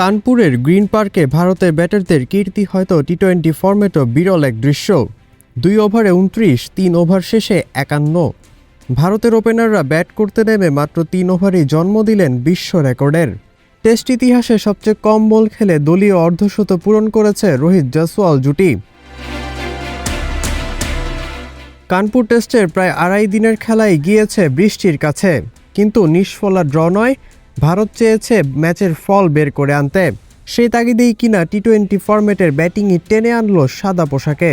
কানপুরের গ্রিন পার্কে ভারতের ব্যাটারদের কীর্তি হয়তো টি টোয়েন্টি ফরম্যাটও বিরল এক দৃশ্য। দুই ওভারে উনত্রিশ তিন ওভার শেষে একান্ন। ভারতের ওপেনাররা ব্যাট করতে নেমে মাত্র তিন ওভারেই জন্ম দিলেন বিশ্ব রেকর্ডের। টেস্ট ইতিহাসে সবচেয়ে কম বল খেলে দলীয় অর্ধশত পূরণ করেছে রোহিত জসওয়াল জুটি। কানপুর টেস্টের প্রায় আড়াই দিনের খেলায় গিয়েছে বৃষ্টির কাছে, কিন্তু নিষ্ফলা ড্র নয় ভারত চেয়েছে ম্যাচের ফল বের করে আনতে। সেই তাগিদেই কিনা টি টোয়েন্টি ফরম্যাটের ব্যাটিংই টেনে আনলো সাদা পোশাকে।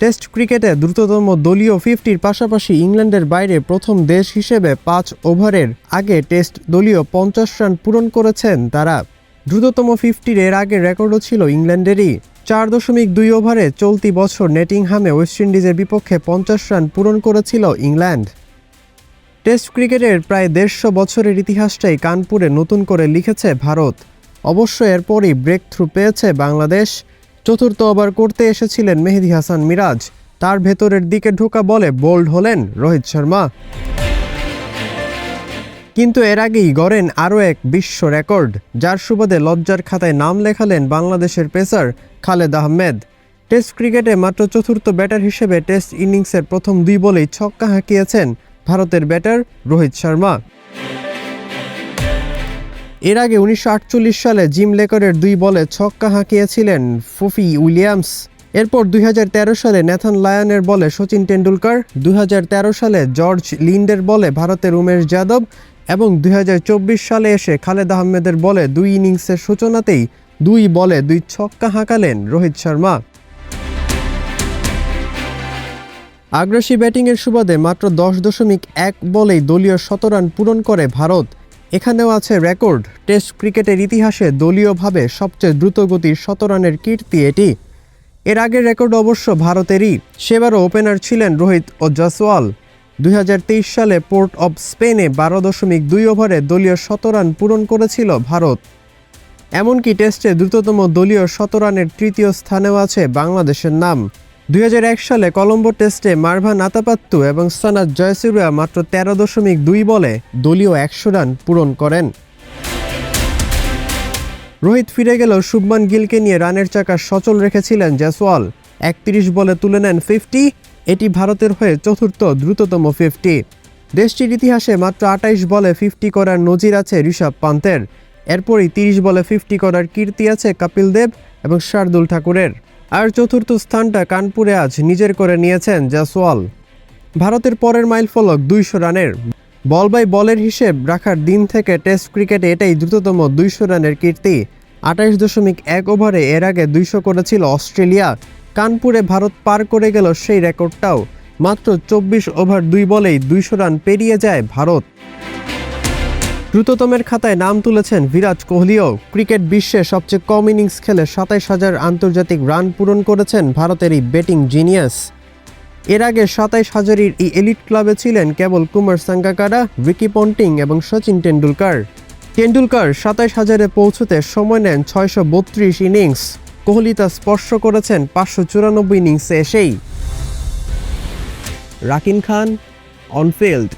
টেস্ট ক্রিকেটে দ্রুততম দলীয় ফিফটির পাশাপাশি ইংল্যান্ডের বাইরে প্রথম দেশ হিসেবে পাঁচ ওভারের আগে টেস্ট দলীয় পঞ্চাশ রান পূরণ করেছেন তারা। দ্রুততম ফিফটির এর আগে রেকর্ডও ছিল ইংল্যান্ডেরই। চার দশমিক দুই ওভারে চলতি বছর নেটিংহামে ওয়েস্ট ইন্ডিজের বিপক্ষে পঞ্চাশ রান পূরণ করেছিল ইংল্যান্ড। টেস্ট ক্রিকেটের প্রায় দেড়শো বছরের ইতিহাসটাই কানপুরে নতুন করে লিখেছে ভারত। অবশ্য এরপরই ব্রেক থ্রু পেয়েছে বাংলাদেশ। চতুর্থ ওভার করতে এসেছিলেন মেহেদি হাসান মিরাজ। তার ভেতরের দিকে ঢোকা বলে বোল্ড হলেন রোহিত শর্মা। কিন্তু এর আগেই গড়েন আরও এক বিশ্ব রেকর্ড, যার সুবাদে লজ্জার খাতায় নাম লেখালেন বাংলাদেশের পেসার খালেদ আহমেদ। টেস্ট ক্রিকেটে মাত্র চতুর্থ ব্যাটার হিসেবে টেস্ট ইনিংসের প্রথম দুই বলেই ছক্কা হাঁকিয়েছেন ভারতের ব্যাটার রোহিত শর্মা। এর আগে উনিশশো আটচল্লিশ সালে জিম লেকারের দুই বলে ছক্কা হাঁকিয়েছিলেন ফুফি উইলিয়ামস। এরপর দুই হাজার তেরো সালে ন্যাথন লায়নের বলে সচিন টেন্ডুলকার দুই হাজার তেরো সালে জর্জ লিন্ডের বলে ভারতের উমেশ যাদব এবং দুই হাজার চব্বিশ সালে এসে খালেদ আহমেদের বলে দুই ইনিংসের সূচনাতেই দুই বলে দুই ছক্কা হাঁকালেন রোহিত শর্মা। আগ্রাসী ব্যাটিংয়ের সুবাদে মাত্র দশ দশমিক এক বলেই দলীয় শত রান পূরণ করে ভারত। এখানেও আছে রেকর্ড। টেস্ট ক্রিকেটের ইতিহাসে দলীয়ভাবে সবচেয়ে দ্রুতগতির শত রানের কীর্তি এটি। এর আগের রেকর্ড অবশ্য ভারতেরই। সেবারও ওপেনার ছিলেন রোহিত ও জসওয়াল দুই সালে পোর্ট অব স্পেনে বারো দশমিক দুই ওভারে দলীয় শত রান পূরণ করেছিল ভারত। এমনকি টেস্টে দ্রুততম দলীয় শত রানের তৃতীয় স্থানেও আছে বাংলাদেশের নাম। দুই হাজার এক সালে কলম্বো টেস্টে মারভা নাতাপাত্তু এবং সনাত জয়সুরিয়া মাত্র তেরো দশমিক দুই বলে দলীয় একশো রান পূরণ করেন। রোহিত ফিরে গেলেও শুভমান গিলকে নিয়ে রানের চাকা সচল রেখেছিলেন জয়সওয়াল। একত্রিশ বলে তুলে নেন ফিফটি, এটি ভারতের হয়ে চতুর্থ, দ্রুততম ফিফটি। দেশটির ইতিহাসে মাত্র আটাইশ বলে ফিফটি করার নজির আছে ঋষভ পান্তের। এরপরই তিরিশ বলে ফিফটি করার কীর্তি আছে কপিল দেব এবং শার্দুল ঠাকুরের। আর চতুর্থ স্থানটা কানপুরে আজ নিজের করে নিয়েছেন জাসওয়াল। ভারতের পরের মাইল ফলক দুইশো রানের। বল বাই বলের হিসেব রাখার দিন থেকে টেস্ট ক্রিকেটে এটাই দ্রুততম দুইশো রানের কীর্তি। আঠাইশ দশমিক এক ওভারে এর আগে দুইশো করেছিল অস্ট্রেলিয়া। কানপুরে ভারত পার করে গেল সেই রেকর্ডটাও। মাত্র চব্বিশ ওভার দুই বলেই দুইশো রান পেরিয়ে যায় ভারত। দ্রুততমের খাতায় নাম তুলেছেন বিরাট কোহলিও। ক্রিকেট বিশ্বে সবচেয়ে কম ইনিংস খেলে সাতাইশ হাজার আন্তর্জাতিক রান পূরণ করেছেন ভারতের এই ব্যাটিং জিনিয়াস। এর আগে সাতাইশ হাজারের এই এলিট ক্লাবে ছিলেন কেবল কুমার সাঙ্গাকারা, রিকি পন্টিং এবং সচিন টেন্ডুলকার টেন্ডুলকার সাতাইশ হাজারে পৌঁছতে সময় নেন ছয়শো বত্রিশ ইনিংস। কোহলি তা স্পর্শ করেছেন পাঁচশো চুরানব্বই ইনিংসে এসেই। Rakin Khan, on field.